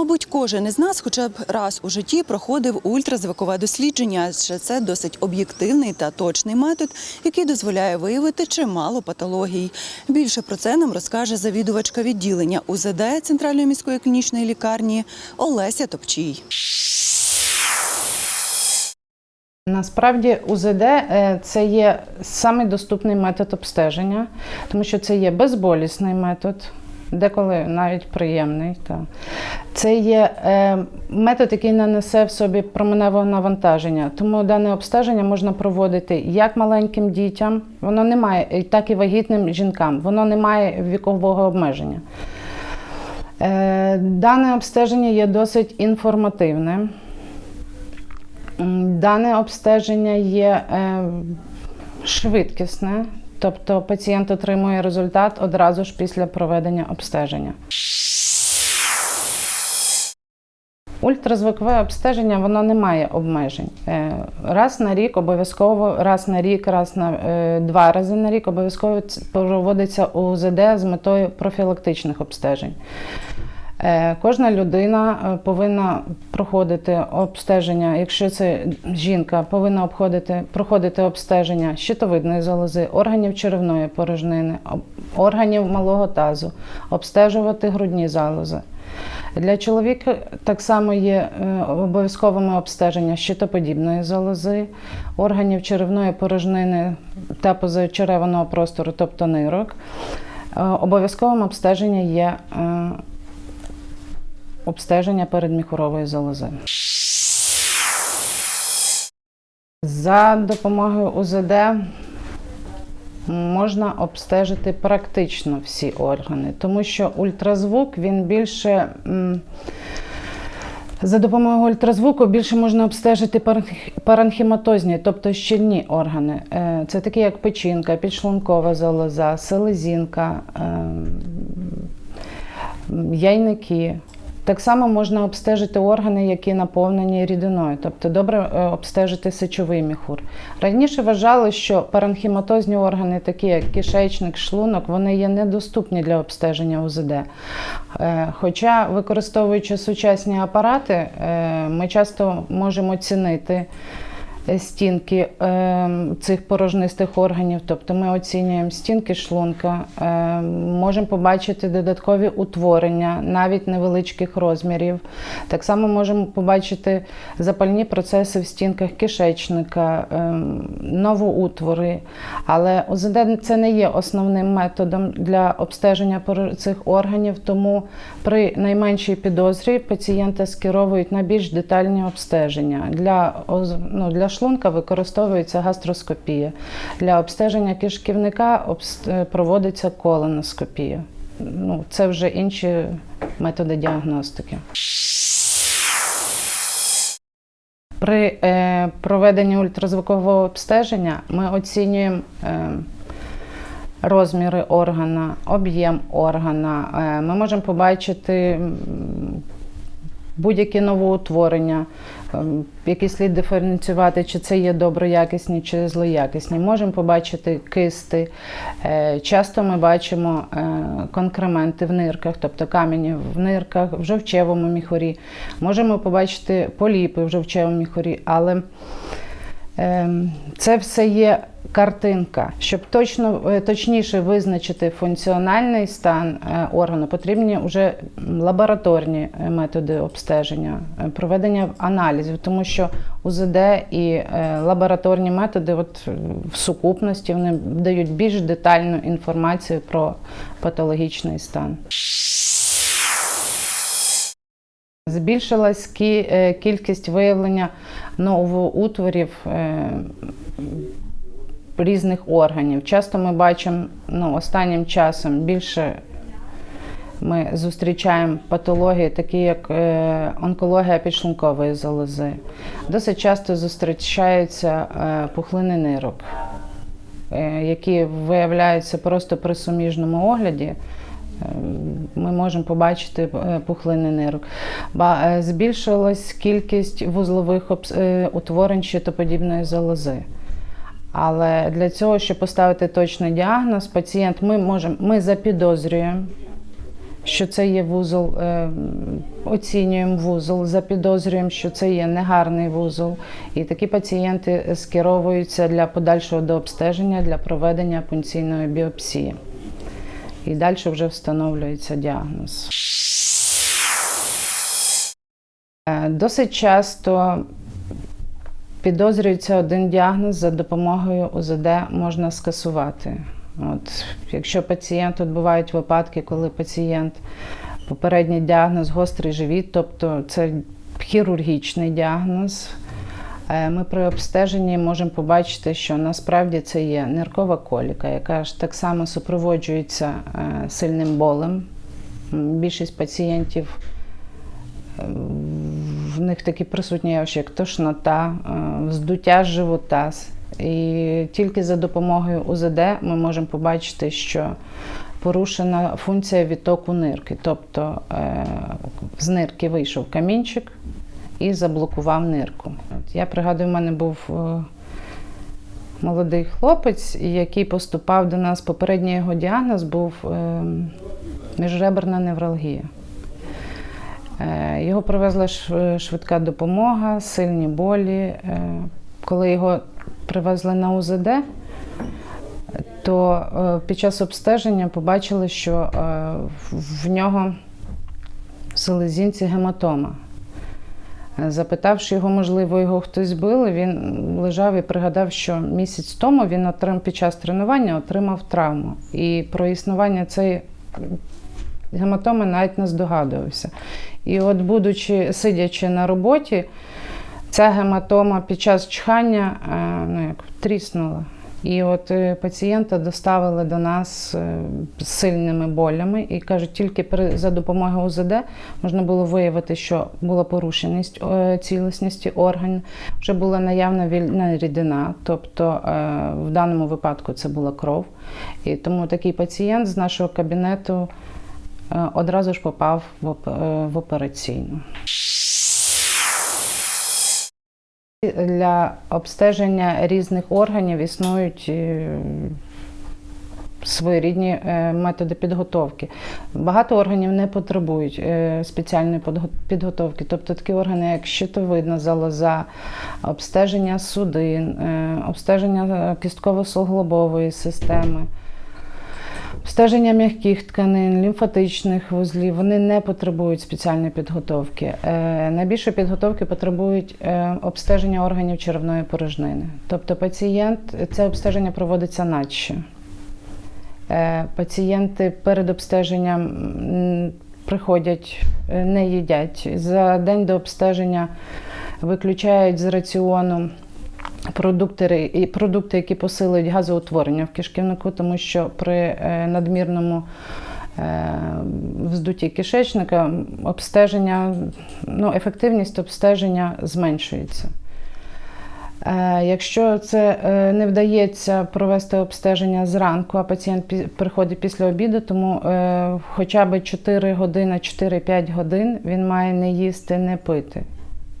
Мабуть, кожен із нас хоча б раз у житті проходив ультразвукове дослідження, адже це досить об'єктивний та точний метод, який дозволяє виявити чимало патологій. Більше про це нам розкаже завідувачка відділення УЗД Центральної міської клінічної лікарні Олеся Топчій. Насправді УЗД е, це є самий доступний метод обстеження, тому що це є безболісний метод, деколи навіть приємний. Та. Це є е, метод, який не несе в собі променевого навантаження. Тому дане обстеження можна проводити як маленьким дітям, воно не має, так і вагітним жінкам, воно не має вікового обмеження. Е, Дане обстеження є досить інформативним. М, Дане обстеження є е, швидкісне, тобто пацієнт отримує результат одразу ж після проведення обстеження. Ультразвукове обстеження воно не має обмежень. Е, Раз на рік обов'язково, раз на рік, раз на е, два рази на рік обов'язково проводиться УЗД з метою профілактичних обстежень. Е, Кожна людина е, повинна проходити обстеження, якщо це жінка, повинна обходити, проходити обстеження щитовидної залози, органів черевної порожнини, органів малого тазу, обстежувати грудні залози. Для чоловіка так само є е, обов'язковими обстеження щитоподібної залози, органів черевної порожнини та позачереваного простору, тобто нирок. Обов'язковим обстеження є обстеження передміхурової залози. За допомогою УЗД можна обстежити практично всі органи, тому що ультразвук він більше. За допомогою ультразвуку більше можна обстежити паранх- паранхіматозні, тобто щільні органи. Е, Це такі, як печінка, підшлункова залоза, селезінка, ем, яйники. Так само можна обстежити органи, які наповнені рідиною, тобто добре е, обстежити сечовий міхур. Раніше вважали, що паранхіматозні органи, такі як кишечник, шлунок, вони є недоступні для обстеження УЗД. Е, Хоча, використовуючи сучасні апарати, е, ми часто можемо оцінити е, стінки е, цих порожнистих органів, тобто ми оцінюємо стінки шлунка, е, можемо побачити додаткові утворення, навіть невеличких розмірів. Так само можемо побачити запальні процеси в стінках кишечника, е, новоутвори. Але ОЗД це не є основним методом для обстеження цих органів, тому при найменшій підозрі пацієнта скеровують на більш детальні обстеження. Для, ну, для шлунка використовується гастроскопія. Для обстеження кишківника е, проводиться колоноскопія. Ну, це вже інші методи діагностики. При е, проведенні ультразвукового обстеження ми оцінюємо е, розміри органа, об'єм органа. Ми можемо побачити будь-які новоутворення, які слід диференціювати, чи це є доброякісні, чи злоякісні. Можемо побачити кисти. Е, Часто ми бачимо е, конкременти в нирках, тобто камені в нирках, в жовчевому міхурі. Можемо побачити поліпи в жовчевому міхурі, але Ем, Це все є картинка. Щоб точно е, точніше визначити функціональний стан е, органу, потрібні вже лабораторні е, методи обстеження, проведення аналізів, тому що УЗД і лабораторні методи, от в сукупності, вони дають більш детальну інформацію про патологічний стан. Збільшилась кі- кількість виявлення новоутворів різних органів. Часто ми бачимо ну, останнім часом більше ми зустрічаємо патології, такі як е, онкологія підшлункової залози. Досить часто зустрічаються е, пухлини нирок, е, які виявляються просто при суміжному огляді. Ми можемо побачити пухлини нирок. Збільшилась кількість вузлових утворень щитоподібної залози. Але для цього, щоб поставити точний діагноз, пацієнт ми можемо, ми запідозрюємо, що це є вузол, е, оцінюємо вузол, запідозрюємо, що це є негарний вузол. І такі пацієнти скеровуються для подальшого дообстеження для проведення пункційної біопсії. І далі вже встановлюється діагноз. Е, Досить часто підозрюється один діагноз за допомогою УЗД можна скасувати. От, якщо пацієнт, от бувають випадки, коли пацієнт попередній діагноз гострий живіт, тобто це хірургічний діагноз. Е, Ми при обстеженні можемо побачити, що насправді це є ниркова коліка, яка ж так само супроводжується е, сильним болем. Більшість пацієнтів них такі присутні явища, як тошнота, е, вздуття живота. І тільки за допомогою УЗД ми можемо побачити, що порушена функція відтоку нирки. Тобто е, з нирки вийшов камінчик і заблокував нирку. Я пригадую, в мене був е, молодий хлопець, який поступав до нас. Попередній його діагноз був е, міжреберна невралгія. Е, Його привезла швидка допомога, сильні болі. Е, Коли його привезли на УЗД, то е, під час обстеження побачили, що в- нього в селезінці гематома. Запитавши його, можливо, його хтось били, він лежав і пригадав, що місяць тому він отрим, під час тренування отримав травму. І про існування цієї гематоми навіть не здогадувався. І от, будучи сидячи на роботі, ця гематома під час чхання е, ну, як, тріснула. І от е, пацієнта доставили до нас е, з сильними болями і кажуть, тільки при, за допомогою УЗД можна було виявити, що була порушеність цілісності органів, вже була наявна вільна рідина, тобто в даному випадку це була кров. І тому такий пацієнт з нашого кабінету одразу ж попав в, е, в операційну. Для обстеження різних органів існують е, своєрідні е, методи підготовки. Багато органів не потребують е, спеціальної підготовки, тобто такі органи, як щитовидна залоза, обстеження судин, е, обстеження е, кістково-суглобової системи. Обстеження м'яких тканин, лімфатичних вузлів, вони не потребують спеціальної підготовки. Е, найбільше підготовки потребують е, обстеження органів черевної порожнини. Тобто пацієнт, це обстеження проводиться наче. Е, пацієнти перед обстеженням приходять, е, не їдять. За день до обстеження виключають з раціону продукти, продукти, які посилюють газоутворення в кишківнику, тому що при е, надмірному е, вздутті кишечника обстеження, ну, ефективність обстеження зменшується. Е, Якщо це не вдається провести обстеження зранку, а пацієнт приходить після обіду, тому хоча б 4 години, 4-5 годин він має не їсти, не пити.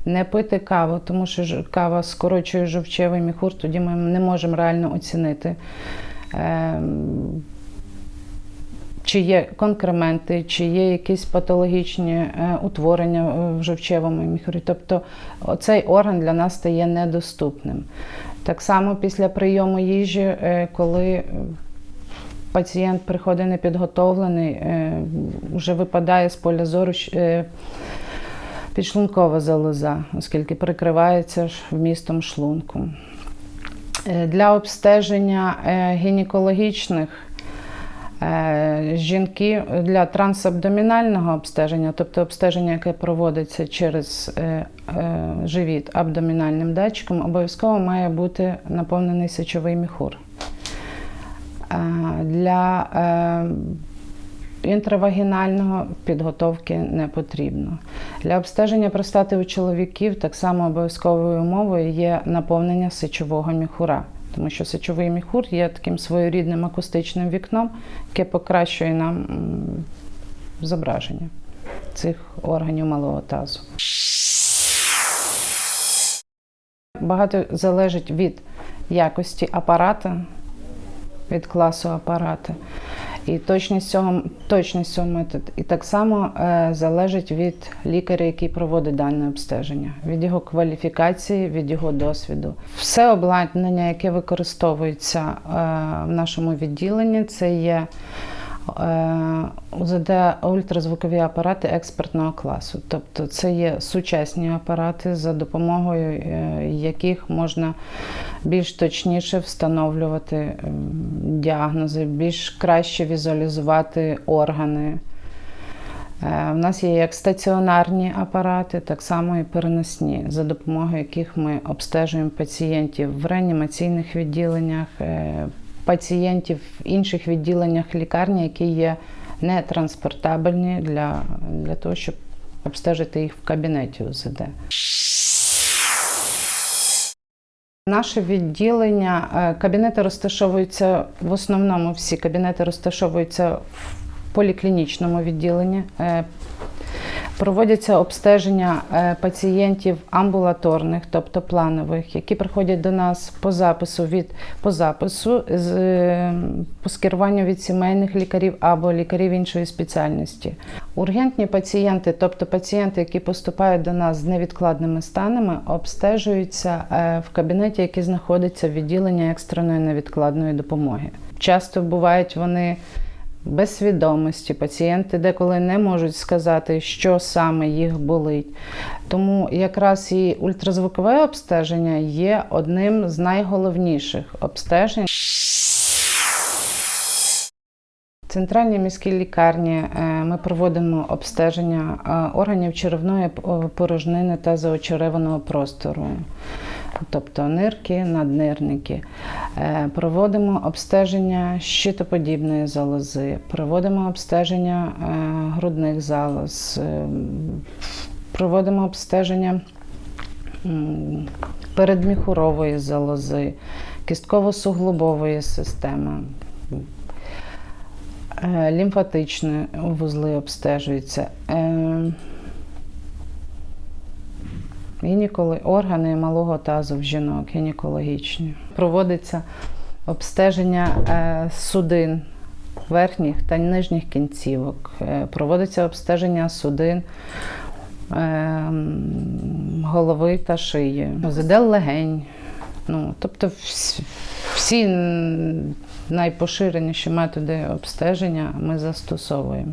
Не пити каву, тому що кава скорочує жовчевий міхур, тоді ми не можемо реально оцінити, е, чи є конкременти, чи є якісь патологічні е, утворення в жовчевому міхурі. Тобто цей орган для нас стає недоступним. Так само після прийому їжі, е, коли пацієнт приходить непідготовлений, е, вже випадає з поля зору. Підшлункова залоза, оскільки прикривається вмістом шлунку. Е, Для обстеження е, гінекологічних е, жінки для трансабдомінального обстеження, тобто обстеження, яке проводиться через живіт абдомінальним датчиком, обов'язково має бути наповнений сечовий міхур. Для інтравагінального підготовки не потрібно. Для обстеження простати у чоловіків так само обов'язковою умовою є наповнення сечового міхура. Тому що сечовий міхур є таким своєрідним акустичним вікном, яке покращує нам зображення цих органів малого тазу. Багато залежить від якості апарата, від класу апарата. І точність цього, точність цього методу. І так само е, залежить від лікаря, який проводить дане обстеження, від його кваліфікації, від його досвіду. Все обладнання, яке використовується е, в нашому відділенні, це є УЗД ультразвукові апарати експертного класу. Тобто це є сучасні апарати, за допомогою е, яких можна більш точніше встановлювати діагнози, більш краще візуалізувати органи. Е, У нас є як стаціонарні апарати, так само і переносні, за допомогою яких ми обстежуємо пацієнтів в реанімаційних відділеннях, е, пацієнтів в інших відділеннях лікарні, які є нетранспортабельні для, для того, щоб обстежити їх в кабінеті УЗД. Наше відділення, е, кабінети розташовуються в основному всі кабінети розташовуються в поліклінічному відділенні. Проводяться обстеження е, пацієнтів амбулаторних, тобто планових, які приходять до нас по запису від по запису з е, по скеруванню від сімейних лікарів або лікарів іншої спеціальності. Ургентні пацієнти, тобто пацієнти, які поступають до нас з невідкладними станами, обстежуються е, в кабінеті, який знаходиться в відділенні екстреної невідкладної допомоги. Часто бувають вони без свідомості. Пацієнти деколи не можуть сказати, що саме їх болить. Тому якраз і ультразвукове обстеження є одним з найголовніших обстежень. В центральній міській лікарні е, ми проводимо обстеження е, органів черевної порожнини та заочереваного простору, тобто нирки, наднирники. Е, Проводимо обстеження щитоподібної залози, проводимо обстеження е, грудних залоз, е, проводимо обстеження передміхурової залози, кістково-суглобової системи. Лімфатичні вузли обстежуються. Гінеколи... Органи малого тазу в жінок гінекологічні. Проводиться обстеження е, судин верхніх та нижніх кінцівок. Е, Проводиться обстеження судин е, голови та шиї, задел легень. Ну, тобто всі найпоширеніші методи обстеження ми застосовуємо.